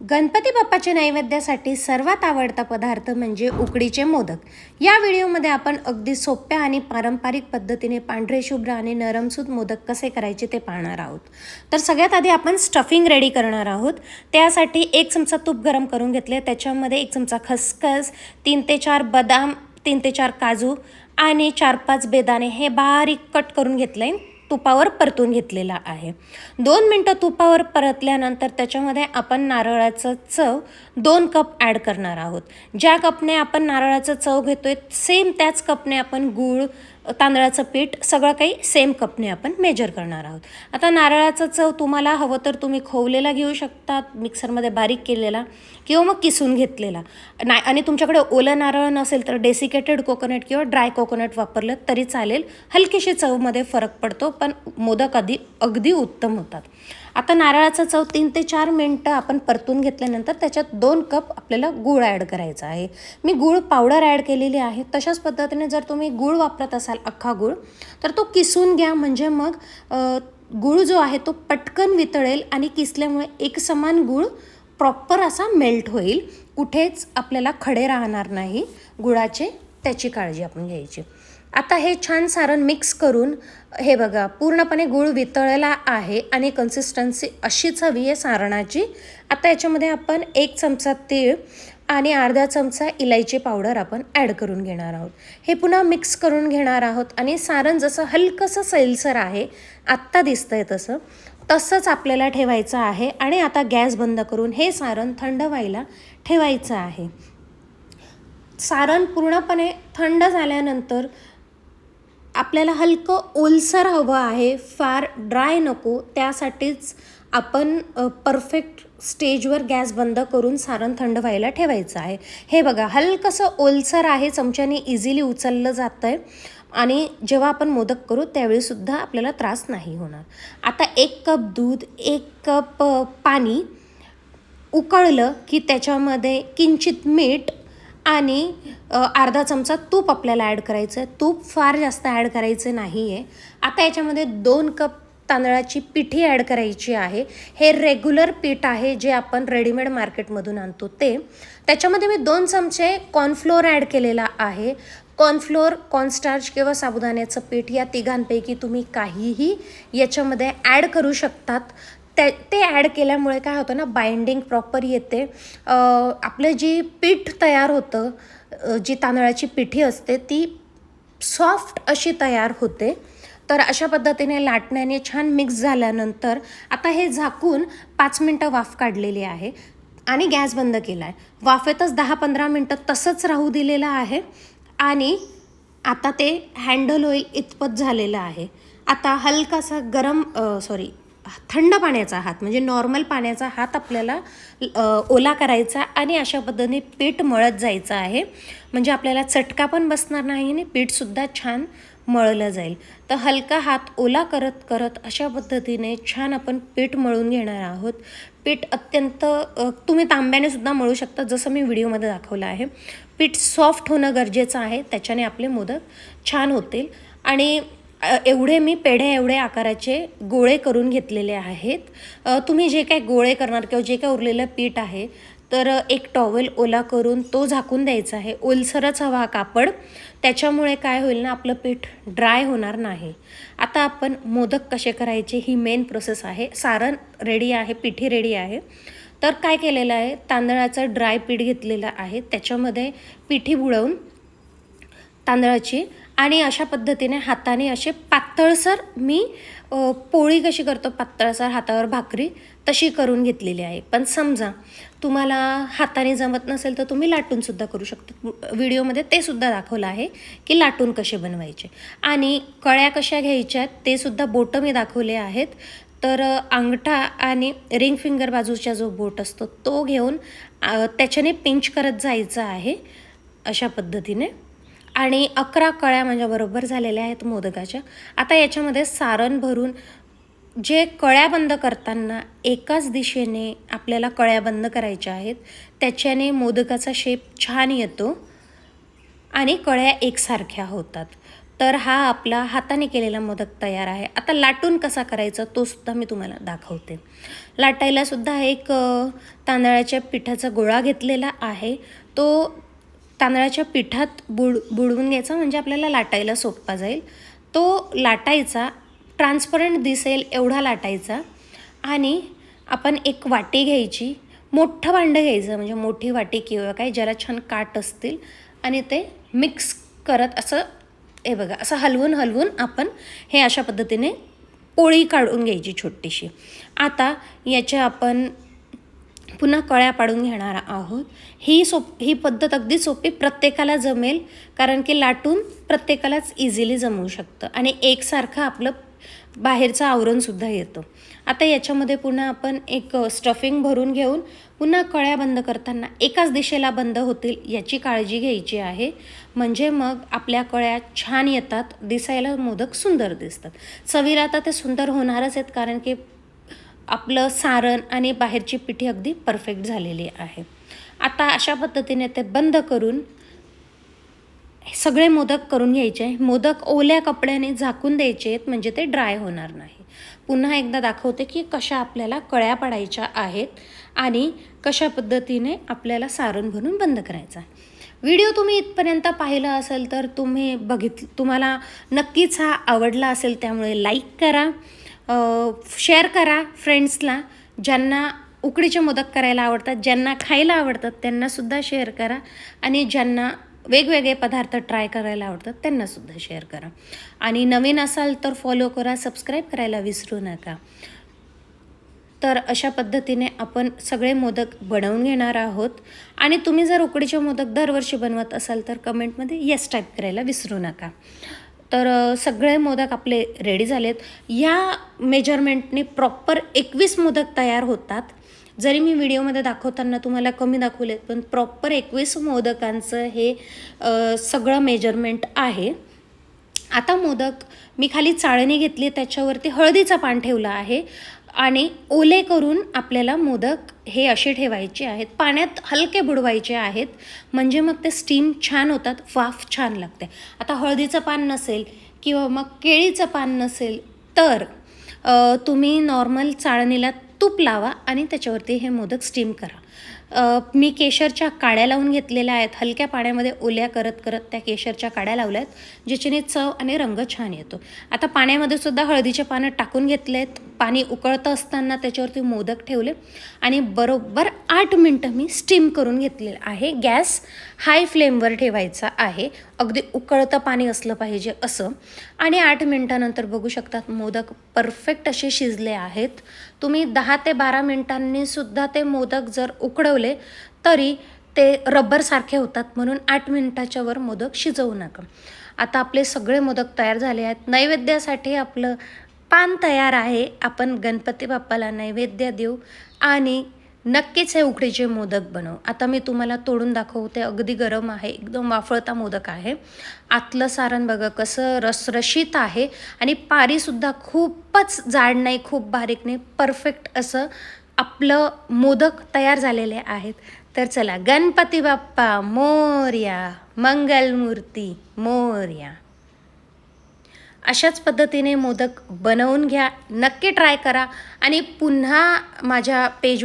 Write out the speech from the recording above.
गणपती बाप्पाच्या नैवेद्यासाठी सर्वात आवडता पदार्थ म्हणजे उकडीचे मोदक. या व्हिडिओमध्ये आपण अगदी सोप्या आणि पारंपरिक पद्धतीने पांढरे शुभ्र आणि नरमसूत मोदक कसे करायचे ते पाहणार आहोत. तर सगळ्यात आधी आपण स्टफिंग रेडी करणार आहोत. त्यासाठी एक चमचा तूप गरम करून घेतले. त्याच्यामध्ये एक चमचा खसखस तीन ते चार बदाम तीन ते चार काजू आणि चार पाच बेदाणे हे बारीक कट करून घेतले. तुपावर परतून घेतलेला आहे. दोन मिनटं तुपावर परतल्यानंतर त्याच्यामध्ये आपण नारळाचं चव दोन कप ॲड करणार आहोत. ज्या कपने आपण नारळाचं चव घेतोय सेम त्याच कपने आपण गूळ तांदळाचं पीठ सगळं काही सेम कपने आपण मेजर करणार आहोत. आता नारळाचं चव तुम्हाला हवं तर तुम्ही खोवलेला घेऊ शकता मिक्सरमध्ये बारीक केलेला किंवा मग किसून घेतलेला. नाही आणि तुमच्याकडे ओलं नारळ नसेल तर डेसिकेटेड कोकोनट किंवा ड्राय कोकोनट वापरलं तरी चालेल. हलकीशी चवमध्ये फरक पडतो पण मोदक आधी अगदी उत्तम होतात. आता नारळाचं चव तीन ते चार मिनटं आपण परतून घेतल्यानंतर त्याच्यात दोन कप आपल्याला गूळ ॲड करायचा आहे. मी गूळ पावडर ॲड केलेली आहे. तशाच पद्धतीने जर तुम्ही गूळ वापरत असाल अख्खा गूळ तर तो किसून घ्या. म्हणजे मग गूळ जो आहे तो पटकन वितळेल आणि किसल्यामुळे एकसमान गूळ प्रॉपर असा मेल्ट होईल. कुठेच आपल्याला खडे राहणार नाही. गुळाचे त्याची काळजी आपण घ्यायची. आता हे छान सारण मिक्स करून हे बघा पूर्णपणे गूळ वितळला आहे आणि कन्सिस्टन्सी अशीच हवी आहे सारणाची. आता याच्यामध्ये आपण एक चमचा तीळ आणि अर्धा चमचा इलायची पावडर आपण ॲड करून घेणार आहोत. हे पुन्हा मिक्स करून घेणार आहोत आणि सारण जसं हलकंसं सैलसर आहे आत्ता दिसतंय तसं तसंच आपल्याला ठेवायचं आहे आणि आता गॅस बंद करून हे सारण थंड व्हायला ठेवायचं आहे. सारण पूर्णपणे थंड झाल्यानंतर आपल्याला हलकं ओलसर हवं आहे फार ड्राय नको त्यासाठीच आपण परफेक्ट स्टेजवर गॅस बंद करून सारण थंड व्हायला ठेवायचं आहे. हे बघा हलकंसं ओलसर आहे चमच्याने इझिली उचललं जातं आहे आणि जेव्हा आपण मोदक करू त्यावेळीसुद्धा आपल्याला त्रास नाही होणार. आता एक कप दूध एक कप पाणी उकळलं की त्याच्यामध्ये किंचित मीठ आणि अर्धा चमचा तूप आपल्याला ॲड करायचं आहे. तूप फार जास्त ॲड करायचं नाही आहे आता याच्यामध्ये दोन कप तांदळाची पिठी ॲड करायची आहे. हे रेग्युलर पीठ आहे जे आपण रेडीमेड मार्केटमधून आणतो ते. त्याच्यामध्ये मी दोन चमचे कॉर्नफ्लोअर ॲड केलेला आहे. कॉर्नफ्लोअर कॉर्नस्टार्च किंवा साबुदाण्याचं पीठ या तिघांपैकी तुम्ही काहीही याच्यामध्ये ॲड करू शकतात. त्या ते ॲड केल्यामुळे काय होतं ना बाइंडिंग प्रॉपर येते. आपलं जी पीठ तयार होतं जी तांदळाची पिठी असते ती सॉफ्ट अशी तयार होते. तर अशा पद्धतीने लाटण्याने छान मिक्स झाल्यानंतर आता हे झाकून पाच मिनटं वाफ काढलेली आहे. आणि गॅस बंद केला आहे वाफेतच दहा पंधरा मिनटं तसंच राहू दिलेलं आहे. आणि आता ते हँडल होईल इतपत झालेलं आहे. आता हलकासा गरम सॉरी थंड पाण्याचा हात म्हणजे नॉर्मल पाण्याचा हात आपल्याला ओला करायचा आणि अशा पद्धतीने पीठ मळत जायचं आहे. म्हणजे आपल्याला चटका पण बसणार नाही आणि पीठसुद्धा छान मळलं जाईल. तर हलका हात ओला करत करत अशा पद्धतीने छान आपण पीठ मळून घेणार आहोत. पीठ अत्यंत तुम्ही तांब्याने सुद्धा मळू शकता जसं मी व्हिडिओमध्ये दाखवलं आहे. पीठ सॉफ्ट होणं गरजेचं आहे त्याच्याने आपले मोदक छान होतील. आणि एवढे मी पेढे एवढे आकाराचे गोळे करून घेतलेले आहेत. तुम्ही जे काय गोळे करणार किंवा जे काय उरलेलं पीठ आहे तर एक टॉवेल ओला करून तो झाकून द्यायचा आहे. ओलसरच हवा हा कापड. त्याच्यामुळे काय होईल ना आपलं पीठ ड्राय होणार नाही. आता आपण मोदक कसे करायचे ही मेन प्रोसेस आहे. सारण रेडी आहे पिठी रेडी आहे. तर काय केलेलं आहे तांदळाचं ड्राय पीठ घेतलेलं आहे. त्याच्यामध्ये पिठी बुडवून तांदळाची आणि अशा पद्धतीने हाताने असे पातळसर मी पोळी कशी करतो पातळसर हातावर भाकरी तशी करून घेतलेली आहे. पण समजा तुम्हाला हाताने जमत नसेल तर तुम्ही लाटूनसुद्धा करू शकता. व्हिडिओमध्ये ते सुद्धा दाखवलं आहे की लाटून कसे बनवायचे. आणि कळ्या कशा घ्यायच्या ते सुद्धा बोटं मी दाखवले आहेत. तर अंगठा आणि रिंग फिंगर बाजूचा जो बोट असतो तो घेऊन त्याच्याने पिंच करत जायचं आहे अशा पद्धतीने. आणि अकरा कळ्या माझ्या बरोबर झालेल्या आहेत मोदकाच्या. आता याच्यामध्ये सारण भरून जे कळ्या बंद करताना एकाच दिशेने आपल्याला कळ्या बंद करायच्या आहेत त्याच्याने मोदकाचा शेप छान येतो आणि कळ्या एकसारख्या होतात. तर हा आपला हाताने केलेला मोदक तयार आहे. आता लाटून कसा करायचा तो सुद्धा मी तुम्हाला दाखवते. लाटायला सुद्धा एक तांदळाच्या पिठाचा गोळा घेतलेला आहे. तो तांदळाच्या पिठात बुड बुडवून घ्यायचा म्हणजे आपल्याला लाटायला सोपा जाईल. तो लाटायचा ट्रान्सपरंट दिसेल एवढा लाटायचा. आणि आपण एक वाटी घ्यायची मोठं भांडं घ्यायचं म्हणजे मोठी वाटी किंवा काय ज्याला छान काट असतील. आणि ते मिक्स करत असं हे बघा असं हलवून हलवून आपण हे अशा पद्धतीने पोळी काढून घ्यायची छोटीशी. आता याच्या आपण पुन्हा कळ्या पाडून घेणार आहोत. ही सोप ही पद्धत अगदी सोपी प्रत्येकाला जमेल कारण की लाटून प्रत्येकालाच इझिली जमवू शकतं. आणि एकसारखं आपलं बाहेरचं आवरणसुद्धा येतं. आता याच्यामध्ये पुन्हा आपण एक स्टफिंग भरून घेऊन पुन्हा कळ्या बंद करताना एकाच दिशेला बंद होतील याची काळजी घ्यायची आहे. म्हणजे मग आपल्या कळ्या छान येतात दिसायला मोदक सुंदर दिसतात. चवीला आता ते सुंदर होणारच आहेत कारण की आपलं सारण आणि बाहेरची पिठी अगदी परफेक्ट झालेली आहे. आता अशा पद्धतीने ते बंद करून सगळे मोदक करून घ्यायचे. मोदक ओल्या कपड्याने झाकून द्यायचे आहेत म्हणजे ते ड्राय होणार नाही. पुन्हा एकदा दाखवते की कशा आपल्याला कळ्या पडायच्या आहेत आणि कशा पद्धतीने आपल्याला सारण भरून बंद करायचं आहे. व्हिडिओ तुम्ही इथपर्यंत पाहिला असेल तर तुम्ही बघित तुम्हाला नक्कीच हा आवडला असेल त्यामुळे लाईक करा. शेअर करा फ्रेंड्सला ज्यांना उकडीचे मोदक करायला आवडतात ज्यांना खायला आवडतात त्यांनासुद्धा शेअर करा. आणि ज्यांना वेगवेगळे पदार्थ ट्राय करायला आवडतात त्यांनासुद्धा शेअर करा. आणि नवीन असाल तर फॉलो करा सबस्क्राईब करायला विसरू नका. तर अशा पद्धतीने आपण सगळे मोदक बनवून घेणार आहोत. आणि तुम्ही जर उकडीचे मोदक दरवर्षी बनवत असाल तर कमेंटमध्ये येस टाईप करायला विसरू नका. तर सगळे मोदक आपले रेडी झालेत. या मेजरमेंटने प्रॉपर एकवीस मोदक तयार होतात. जरी मी व्हिडिओमध्ये दाखवताना तुम्हाला कमी दाखवलेत पण प्रॉपर एकवीस मोदकांचं हे सगळं मेजरमेंट आहे. आता मोदक मी खाली चाळणी घेतली त्याच्यावरती हळदीचा पान ठेवला आहे. आणि ओले करून आपल्याला मोदक हे असे ठेवायचे आहेत. पाण्यात हलके बुडवायचे आहेत. म्हणजे मग ते स्टीम छान होतात. वाफ छान लागते. आता हळदीचं पान नसेल किंवा मग केळीचं पान नसेल तर तुम्ही नॉर्मल चाळणीला तूप लावा आणि त्याच्यावरती हे मोदक स्टीम करा. मी केशरच्या काड्या लावून घेतलेल्या आहेत. हलक्या पाण्यामध्ये ओल्या करत करत त्या केशरच्या काड्या लावल्या आहेत ज्याच्याने चव आणि रंग छान येतो. आता पाण्यामध्ये सुद्धा हळदीचे पानं टाकून घेतले आहेत पाणी उकळतं असताना त्याच्यावरती मोदक ठेवले आणि बरोबर आठ मिनटं मी स्टीम करून घेतलेलं आहे. गॅस हाय फ्लेमवर ठेवायचा आहे. अगदी उकळतं पाणी असलं पाहिजे असं. आणि आठ मिनटानंतर बघू शकतात मोदक परफेक्ट असे शिजले आहेत. तुम्ही दहा ते बारा मिनटांनी सुद्धा ते मोदक जर उकडवले तरी ते रबरसारखे होतात म्हणून आठ मिनटाच्या वर मोदक शिजवू नका. आता आपले सगळे मोदक तयार झाले आहेत. नैवेद्यासाठी आपलं पान तयार आहे आपण गणपती बाप्पाला नैवेद्य देऊ आणि नक्कीच हे उकडीचे मोदक बनव. आता मी तुम्हाला तोडून दाखवते अगदी गरम आहे एकदम वाफळता मोदक आहे. आतलं सारण बघा कसं रसरशीत आहे आणि पारीसुद्धा खूपच जाड नाही खूप बारीक नाही परफेक्ट असं आपलं मोदक तयार झालेले आहेत. तर चला गणपती बाप्पा मोर्या मंगलमूर्ती मोर्या. अशाच पद्धतीने मोदक बनवून घ्या. नक्की ट्राय करा. आणि पुन्हा माझ्या पेज